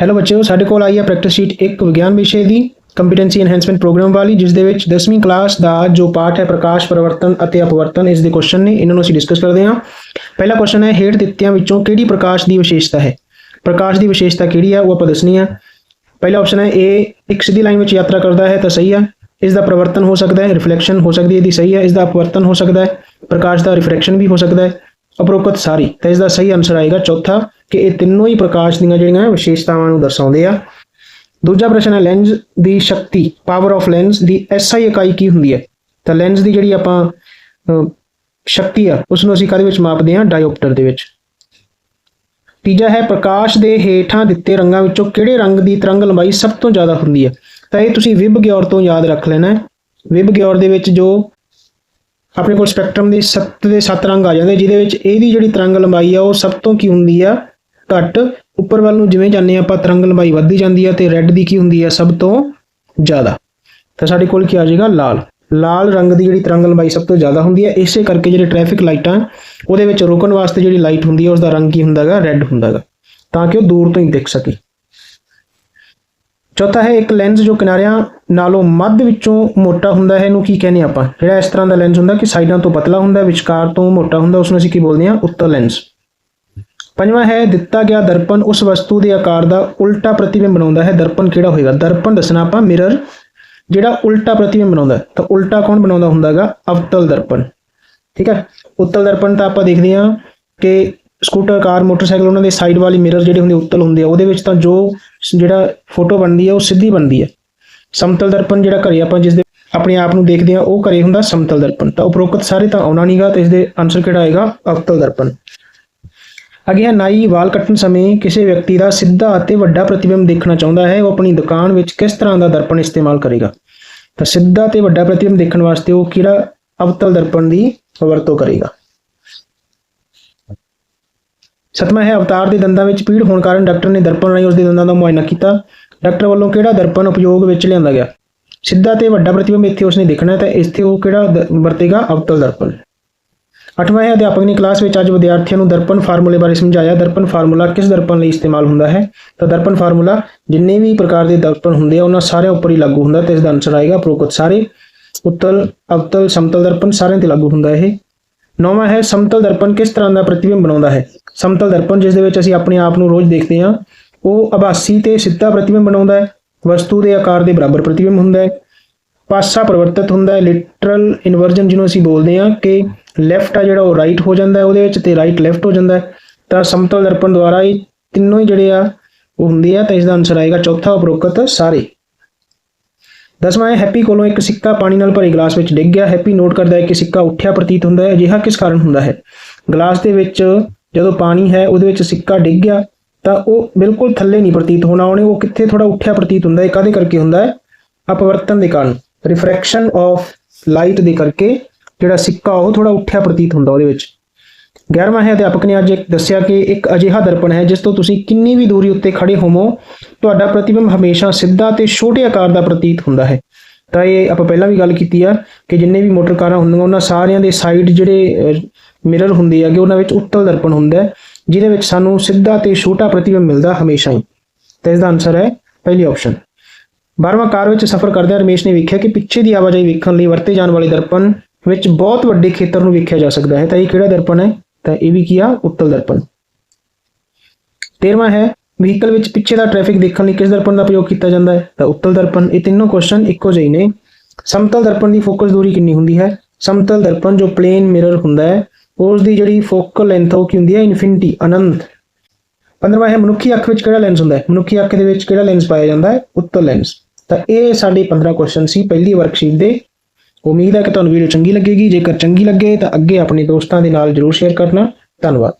Hello ਬੱਚਿਓ, ਸਾਡੇ ਕੋਲ ਆਈ ਹੈ ਪ੍ਰੈਕਟਿਸ ਸ਼ੀਟ 1 ਵਿਗਿਆਨ ਵਿਸ਼ੇ ਦੀ ਕੰਪੀਟੈਂਸੀ ਐਨਹਾਂਸਮੈਂਟ ਪ੍ਰੋਗਰਾਮ ਵਾਲੀ, ਜਿਸ ਦੇ ਵਿੱਚ 10ਵੀਂ ਕਲਾਸ ਦਾ ਜੋ ਪਾਠ ਹੈ ਪ੍ਰਕਾਸ਼, ਪਰਿਵਰਤਨ ਅਤੇ ਅਪਵਰਤਨ, ਇਸ ਦੇ ਕੁਐਸਚਨ ਨੇ, ਇਹਨਾਂ ਨੂੰ ਅਸੀਂ ਡਿਸਕਸ ਕਰਦੇ ਹਾਂ। ਪਹਿਲਾ ਕੁਐਸਚਨ ਹੈ, ਹੇਠ ਦਿੱਤਿਆਂ ਵਿੱਚੋਂ ਕਿਹੜੀ ਪ੍ਰਕਾਸ਼ ਦੀ ਵਿਸ਼ੇਸ਼ਤਾ ਹੈ? ਪ੍ਰਕਾਸ਼ ਦੀ ਵਿਸ਼ੇਸ਼ਤਾ ਕਿਹੜੀ ਹੈ, ਉਹ ਆਪਾਂ ਦੱਸਣੀ ਹੈ। ਪਹਿਲਾ ਆਪਸ਼ਨ ਹੈ, A ਇੱਕ ਸਿੱਧੀ ਲਾਈਨ ਵਿੱਚ ਯਾਤਰਾ ਕਰਦਾ ਹੈ, ਤਾਂ ਸਹੀ ਹੈ। ਇਸ ਦਾ ਪ੍ਰਵਰਤਨ ਹੋ ਸਕਦਾ ਹੈ ਰਿਫਲੈਕਸ਼ਨ ਹੋ ਸਕਦੀ ਹੈ, ਇਹਦੀ ਸਹੀ ਹੈ। ਇਸ ਦਾ ਅਪਵਰਤਨ ਹੋ ਸਕਦਾ ਹੈ, ਪ੍ਰਕਾਸ਼ ਦਾ ਰਿਫਰੈਕਸ਼ਨ ਵੀ ਹੋ ਸਕਦਾ ਹੈ ਉਪਰੋਕਤ ਸਾਰੀ। ਤਾਂ ਇਸ ਦਾ ਸਹੀ ਆਨਸਰ ਆਏਗਾ ਚੌਥਾ। ਕਿ ਇਹ ਤਿੰਨੋਂ ਹੀ ਪ੍ਰਕਾਸ਼ ਦੀਆਂ ਜਿਹੜੀਆਂ ਵਿਸ਼ੇਸ਼ਤਾਵਾਂ ਨੂੰ ਦਰਸਾਉਂਦੇ ਆ। ਦੂਜਾ ਪ੍ਰਸ਼ਨ ਹੈ ਲੈਂਸ ਦੀ ਸ਼ਕਤੀ ਪਾਵਰ ਆਫ ਲੈਂਸ ਦੀ ਐਸਆਈ ਇਕਾਈ ਕੀ ਹੁੰਦੀ ਹੈ? ਤਾਂ ਲੈਂਸ ਦੀ ਜਿਹੜੀ ਆਪਾਂ ਸ਼ਕਤੀ ਆ ਉਸ ਨੂੰ ਅਸੀਂ ਕਾਹਦੇ ਵਿੱਚ ਮਾਪਦੇ ਹਾਂ? ਡਾਇਓਪਟਰ ਦੇ ਵਿੱਚ। ਤੀਜਾ ਹੈ, ਪ੍ਰਕਾਸ਼ ਦੇ ਹੇਠਾਂ ਦਿੱਤੇ ਰੰਗਾਂ ਵਿੱਚੋਂ ਕਿਹੜੇ ਰੰਗ ਦੀ ਤਰੰਗ ਲੰਬਾਈ ਸਭ ਤੋਂ ਜ਼ਿਆਦਾ ਹੁੰਦੀ ਹੈ? ਤਾਂ ਇਹ ਤੁਸੀਂ ਵਿਬ ਗਿਓਰ ਤੋਂ ਯਾਦ ਰੱਖ ਲੈਣਾ ਹੈ। ਵਿਬ ਗਿਓਰ ਦੇ ਵਿੱਚ ਜੋ ਆਪਣੇ ਕੋਲ ਸਪੈਕਟਰਮ ਦੇ 7 ਦੇ 7 ਰੰਗ ਆ ਜਾਂਦੇ, ਜਿਹਦੇ ਵਿੱਚ ਇਹਦੀ ਜਿਹੜੀ ਤਰੰਗ ਲੰਬਾਈ ਆ, ਉਹ ਸਭ ਤੋਂ ਕੀ ਹੁੰਦੀ ਆ? ਘੱਟ। ਉੱਪਰ ਵੱਲ ਨੂੰ ਜਿਵੇਂ ਜਾਂਦੇ ਹਾਂ ਆਪਾਂ, ਤਰੰਗ ਲੰਬਾਈ ਵੱਧਦੀ ਜਾਂਦੀ ਹੈ ਤੇ ਰੈੱਡ ਦੀ ਕੀ ਹੁੰਦੀ ਹੈ ਸਭ ਤੋਂ ਜ਼ਿਆਦਾ। ਤਾਂ ਸਾਡੇ ਕੋਲ ਕੀ ਆ ਜਾਏਗਾ? ਲਾਲ। ਲਾਲ ਰੰਗ ਦੀ ਜਿਹੜੀ ਤਰੰਗ ਲੰਬਾਈ ਸਭ ਤੋਂ ਜ਼ਿਆਦਾ ਹੁੰਦੀ ਹੈ ਇਸੇ ਕਰਕੇ ਜਿਹੜੇ ਟ੍ਰੈਫਿਕ ਲਾਈਟਾਂ ਉਹਦੇ ਵਿੱਚ ਰੁਕਣ ਵਾਸਤੇ ਜਿਹੜੀ ਲਾਈਟ ਹੁੰਦੀ ਹੈ ਉਸ ਦਾ ਰੰਗ ਕੀ ਹੁੰਦਾਗਾ? ਰੈੱਡ ਹੁੰਦਾਗਾ। ਤਾਂ ਕਿ ਉਹ ਦੂਰ ਤੋਂ ਹੀ ਦਿਖ ਸਕੇ। ਚੌਥਾ ਹੈ ਇੱਕ ਲੈਂਸ ਜੋ ਕਿਨਾਰਿਆਂ ਨਾਲੋਂ ਮੱਧ ਵਿੱਚੋਂ ਮੋਟਾ ਹੁੰਦਾ ਹੈ, ਇਹਨੂੰ ਕੀ ਕਹਿੰਦੇ ਆਪਾਂ? ਜਿਹੜਾ ਇਸ ਤਰ੍ਹਾਂ ਦਾ ਲੈਂਸ ਹੁੰਦਾ ਕਿ ਸਾਈਡਾਂ ਤੋਂ ਪਤਲਾ ਹੁੰਦਾ, ਵਿਚਕਾਰ ਤੋਂ ਮੋਟਾ ਹੁੰਦਾ ਉਸ ਨੂੰ ਅਸੀਂ ਕੀ ਬੋਲਦੇ ਹਾਂ? ਉੱਤਲ ਲੈਂਸ ਪੰਜਵਾਂ ਹੈ, ਦਿੱਤਾ ਗਿਆ ਦਰਪਣ ਉਸ ਵਸਤੂ ਦੇ ਆਕਾਰ ਦਾ ਉਲਟਾ ਪ੍ਰਤੀਬਿੰਬ ਬਣਾਉਂਦਾ ਹੈ। ਦਰਪਣ ਕਿਹੜਾ ਹੋਏਗਾ? ਦਰਪਣ ਦੱਸਣਾ ਆਪਾਂ ਮਿਰਰ ਜਿਹੜਾ ਉਲਟਾ ਪ੍ਰਤੀਬਿੰਬ ਬਣਾਉਂਦਾ ਤਾਂ ਉਲਟਾ ਕੌਣ ਬਣਾਉਂਦਾ ਹੁੰਦਾਗਾ ਅਵਤਲ ਦਰਪਣ। ਠੀਕ ਹੈ? ਉੱਤਲ ਦਰਪਣ ਤਾਂ ਆਪਾਂ ਦੇਖਦੇ ਹਾਂ ਕਿ ਸਕੂਟਰ, ਕਾਰ, ਮੋਟਰਸਾਈਕਲ ਉਹਨਾਂ ਦੇ ਸਾਈਡ ਵਾਲੀ ਮਿਰਰ ਜਿਹੜੇ ਹੁੰਦੇ, ਉੱਤਲ ਹੁੰਦੇ ਆ। ਉਹਦੇ ਵਿੱਚ ਤਾਂ ਜੋ ਜਿਹੜਾ ਫੋਟੋ ਬਣਦੀ ਹੈ, ਉਹ ਸਿੱਧੀ ਬਣਦੀ ਹੈ। ਸਮਤਲ ਦਰਪਣ ਜਿਹੜਾ ਘਰੇ ਆਪਾਂ ਜਿਸ ਦੇ ਆਪਣੇ ਆਪ ਨੂੰ ਦੇਖਦੇ ਆ ਉਹ ਘਰੇ ਹੁੰਦਾ ਸਮਤਲ ਦਰਪਣ। ਤਾਂ ਉਪਰੋਕਤ ਸਾਰੇ ਤਾਂ ਆਉਣਾ ਨਹੀਂਗਾ ਤੇ ਇਸ ਦੇ ਆਨਸਰ ਕਿਹੜਾ ਆਏਗਾ? ਅਵਤਲ ਦਰਪਣ। ਅੱਗੇ ਨਾਈ ਵਾਲ ਕੱਟਣ ਸਮੇਂ ਕਿਸੇ ਵਿਅਕਤੀ ਦਾ ਸਿੱਧਾ ਅਤੇ ਵੱਡਾ ਪ੍ਰਤੀਬਿੰਬ ਦੇਖਣਾ ਚਾਹੁੰਦਾ ਹੈ, ਉਹ ਆਪਣੀ ਦੁਕਾਨ ਵਿੱਚ ਕਿਸ ਤਰ੍ਹਾਂ ਦਾ ਦਰਪਣ ਇਸਤੇਮਾਲ ਕਰੇਗਾ? ਤਾਂ ਸਿੱਧਾ ਤੇ ਵੱਡਾ ਪ੍ਰਤੀਬਿੰਬ ਦੇਖਣ ਵਾਸਤੇ ਉਹ ਕਿਹੜਾ ਅਵਤਲ ਦਰਪਣ ਦੀ ਵਰਤੋਂ ਕਰੇਗਾ? ਸਤਵਾਂ ਹੈ, ਅਵਤਾਰ ਦੇ ਦੰਦਾਂ ਵਿੱਚ ਪੀੜ ਹੋਣ ਕਾਰਨ ਡਾਕਟਰ ਨੇ ਦਰਪਣ ਰਾਹੀਂ ਉਸ ਦੇ ਦੰਦਾਂ ਦਾ ਮੁਆਇਨਾ ਕੀਤਾ। ਡਾਕਟਰ ਵੱਲੋਂ ਕਿਹੜਾ ਦਰਪਣ ਉਪਯੋਗ ਵਿੱਚ ਲਿਆਂਦਾ ਗਿਆ? ਸਿੱਧਾ ਤੇ ਵੱਡਾ ਪ੍ਰਤੀਬਿੰਬ ਇੱਥੇ ਉਸਨੇ ਦੇਖਣਾ ਹੈ, ਤਾਂ ਇੱਥੇ ਉਹ ਕਿਹੜਾ ਦ- ਵਰਤੇਗਾ? ਅਵਤਲ ਦਰਪਣ। ਅੱਠਵਾਂ ਹੈ ਅਧਿਆਪਕ ਨੇ ਕਲਾਸ ਵਿੱਚ ਅੱਜ ਵਿਦਿਆਰਥੀਆਂ ਨੂੰ ਦਰਪਣ ਫਾਰਮੂਲੇ ਬਾਰੇ ਸਮਝਾਇਆ। ਦਰਪਣ ਫਾਰਮੂਲਾ ਕਿਸ ਦਰਪਣ ਲਈ ਇਸਤੇਮਾਲ ਹੁੰਦਾ ਹੈ? ਤਾਂ ਦਰਪਣ ਫਾਰਮੂਲਾ ਜਿੰਨੇ ਵੀ ਪ੍ਰਕਾਰ ਦੇ ਦਰਪਣ ਹੁੰਦੇ ਆ, ਉਹਨਾਂ ਸਾਰਿਆਂ ਉੱਪਰ ਹੀ ਲਾਗੂ ਹੁੰਦਾ। ਤੇ ਇਸ ਦਾ ਆਨਸਰ ਆਏਗਾ ਉਪਰੋਕਤ ਸਾਰੇ, ਉੱਤਲ, ਅਵਤਲ, ਸਮਤਲ ਦਰਪਣ ਸਾਰਿਆਂ ਤੇ ਲਾਗੂ ਹੁੰਦਾ ਇਹ। ਨੌਵਾਂ ਹੈ, ਸਮਤਲ ਦਰਪਣ ਕਿਸ ਤਰ੍ਹਾਂ ਦਾ ਪ੍ਰਤੀਬਿੰਬ ਬਣਾਉਂਦਾ ਹੈ? ਸਮਤਲ ਦਰਪਣ ਜਿਸ ਦੇ ਵਿੱਚ ਅਸੀਂ ਆਪਣੇ ਆਪ ਨੂੰ ਰੋਜ਼ ਦੇਖਦੇ ਹਾਂ, ਉਹ ਆਭਾਸੀ ਤੇ ਸਿੱਧਾ ਪ੍ਰਤੀਬਿੰਬ ਬਣਾਉਂਦਾ ਹੈ। ਵਸਤੂ ਦੇ ਆਕਾਰ ਦੇ ਬਰਾਬਰ ਪ੍ਰਤੀਬਿੰਬ ਹੁੰਦਾ ਹੈ। ਪਾਸਾ ਪਰਿਵਰਤਿਤ ਹੁੰਦਾ ਹੈ ਲਿਟਰਲ ਇਨਵਰਜਨ ਜਿਹਨੂੰ ਅਸੀਂ ਬੋਲਦੇ ਹਾਂ ਕਿ ਲੈਫਟ ਆ ਜਿਹੜਾ ਉਹ ਰਾਈਟ ਹੋ ਜਾਂਦਾ ਹੈ ਉਹਦੇ ਵਿੱਚ ਤੇ ਰਾਈਟ ਲੈਫਟ ਹੋ ਜਾਂਦਾ ਹੈ। ਤਾਂ ਸਮਤਲ ਦਰਪਣ ਦੁਆਰਾ ਇਹ ਤਿੰਨੋਂ ਹੀ ਜਿਹੜੇ ਆ ਉਹ ਹੁੰਦੇ ਆ, ਤਾਂ ਇਸ ਦਾ ਆਨਸਰ ਆਏਗਾ ਚੌਥਾ ਉਪਰੋਕਤ ਸਾਰੇ। ਦਸਵਾਂ ਹੈ ਹੈਪੀ ਕੋਲੋਂ ਇੱਕ ਸਿੱਕਾ ਪਾਣੀ ਨਾਲ ਭਰੇ ਗਲਾਸ ਵਿੱਚ ਡਿੱਗ ਗਿਆ। ਹੈਪੀ ਨੋਟ ਕਰਦਾ ਹੈ ਕਿ ਸਿੱਕਾ ਉੱਠਿਆ ਪ੍ਰਤੀਤ ਹੁੰਦਾ ਹੈ, ਅਜਿਹਾ ਕਿਸ ਕਾਰਨ ਹੁੰਦਾ ਹੈ? ਗਲਾਸ ਦੇ ਵਿੱਚ ਜਦੋਂ ਪਾਣੀ ਹੈ, ਉਹਦੇ ਵਿੱਚ ਸਿੱਕਾ ਡਿੱਗ ਗਿਆ, ਤਾਂ ਉਹ ਬਿਲਕੁਲ ਥੱਲੇ ਨਹੀਂ ਪ੍ਰਤੀਤ ਹੋਣਾ। ਉਹਨੇ ਉਹ ਕਿੱਥੇ ਥੋੜਾ ਉੱਠਿਆ ਪ੍ਰਤੀਤ ਹੁੰਦਾ ਹੈ, ਕਾਹਦੇ ਕਰਕੇ ਹੁੰਦਾ ਹੈ? ਅਪਵਰਤਨ ਦੇ ਕਾਰਨ। ਰਿਫਰੈਕਸ਼ਨ ਆਫ ਲਾਈਟ ਦੇ ਕਰਕੇ ਜਿਹੜਾ ਸਿੱਕਾ, ਉਹ ਥੋੜਾ ਉੱਠਿਆ ਪ੍ਰਤੀਤ ਹੁੰਦਾ ਉਹਦੇ ਵਿੱਚ। 11ਵਾਂ ਹੈ ਅਧਿਆਪਕ ਨੇ ਅੱਜ ਇੱਕ ਦੱਸਿਆ ਕਿ ਇੱਕ ਅਜਿਹਾ ਦਰਪਣ ਹੈ, ਜਿਸ ਤੋਂ ਤੁਸੀਂ ਕਿੰਨੀ ਵੀ ਦੂਰੀ ਉੱਤੇ ਖੜੇ ਹੋਵੋ, ਤੁਹਾਡਾ ਪ੍ਰਤੀਬਿੰਬ ਹਮੇਸ਼ਾ ਸਿੱਧਾ ਤੇ ਛੋਟੇ ਆਕਾਰ ਦਾ ਪ੍ਰਤੀਤ ਹੁੰਦਾ ਹੈ। ਤਾਂ ਇਹ ਆਪਾਂ ਪਹਿਲਾਂ ਵੀ ਗੱਲ ਕੀਤੀ ਆ ਕਿ ਜਿੰਨੇ ਵੀ ਮੋਟਰ ਕਾਰਾਂ ਹੁੰਦੀਆਂ, ਉਹਨਾਂ ਸਾਰਿਆਂ ਦੇ ਸਾਈਡ ਜਿਹੜੇ ਮਿਰਰ ਹੁੰਦੇ ਆਗੇ ਉਹਨਾਂ ਵਿੱਚ ਉੱਤਲ ਦਰਪਣ ਹੁੰਦਾ ਜਿਹਦੇ ਵਿੱਚ ਸਾਨੂੰ ਸਿੱਧਾ ਤੇ ਛੋਟਾ ਪ੍ਰਤੀਬਿੰਬ ਮਿਲਦਾ ਹਮੇਸ਼ਾ ਹੀ। ਤਾਂ ਇਸ ਦਾ ਆਨਸਰ ਹੈ ਪਹਿਲੀ ਆਪਸ਼ਨ 12ਵਾਂ ਕਾਰ ਵਿੱਚ ਸਫ਼ਰ ਕਰਦਿਆਂ ਰਮੇਸ਼ ਨੇ ਵੇਖਿਆ ਕਿ ਪਿੱਛੇ ਦੀ ਆਵਾਜਾਈ ਵੇਖਣ ਲਈ ਵਰਤੇ ਜਾਣ ਵਾਲੇ ਦਰਪਣ ਵਿੱਚ ਬਹੁਤ ਵੱਡੇ ਖੇਤਰ ਨੂੰ ਵੇਖਿਆ ਜਾ ਸਕਦਾ ਹੈ। ਤਾਂ ਇਹ ਕਿਹੜਾ ਦਰਪਣ ਹੈ? ਤਾਂ ਇਹ ਵੀ ਕੀ ਆ? ਉੱਤਲ ਦਰਪਣ। 13ਵਾਂ ਹੈ ਵਹੀਕਲ ਵਿੱਚ ਪਿੱਛੇ ਦਾ ਟ੍ਰੈਫਿਕ ਦੇਖਣ ਲਈ ਕਿਸ ਦਰਪਣ ਦਾ ਪ੍ਰਯੋਗ ਕੀਤਾ ਜਾਂਦਾ ਹੈ? ਤਾਂ ਉੱਤਲ ਦਰਪਣ। ਇਹ ਤਿੰਨੋਂ ਕੁਐਸਚਨ ਇੱਕੋ ਜਿਹੇ ਨੇ। ਸਮਤਲ ਦਰਪਣ ਦੀ ਫੋਕਸ ਦੂਰੀ ਕਿੰਨੀ ਹੁੰਦੀ ਹੈ? ਸਮਤਲ ਦਰਪਣ ਜੋ ਪਲੇਨ ਮਿਰਰ ਹੁੰਦਾ ਹੈ, ਉਸ ਦੀ ਜਿਹੜੀ ਫੋਕਲ ਲੈਂਥ ਉਹ ਕੀ ਹੁੰਦੀ ਹੈ? ਇਨਫਿਨਿਟੀ ਅਨੰਤ। 15ਵਾਂ ਹੈ, ਮਨੁੱਖੀ ਅੱਖ ਵਿੱਚ ਕਿਹੜਾ ਲੈਂਸ ਹੁੰਦਾ ਹੈ? ਮਨੁੱਖੀ ਅੱਖ ਦੇ ਵਿੱਚ ਕਿਹੜਾ ਲੈਂਸ ਪਾਇਆ ਜਾਂਦਾ ਹੈ? ਉੱਤਲ ਲੈਂਸ ਤਾਂ ਇਹ ਸਾਡੇ 15 ਕੁਐਸਚਨ ਸੀ, ਪਹਿਲੀ ਵਰਕਸ਼ੀਟ ਦੇ। ਉਮੀਦ ਹੈ ਕਿ ਤੁਹਾਨੂੰ ਵੀਡੀਓ ਚੰਗੀ ਲੱਗੇਗੀ। ਜੇਕਰ ਚੰਗੀ ਲੱਗੇ ਤਾਂ ਅੱਗੇ ਆਪਣੇ ਦੋਸਤਾਂ ਦੇ ਨਾਲ ਜਰੂਰ ਸ਼ੇਅਰ ਕਰਨਾ। ਧੰਨਵਾਦ।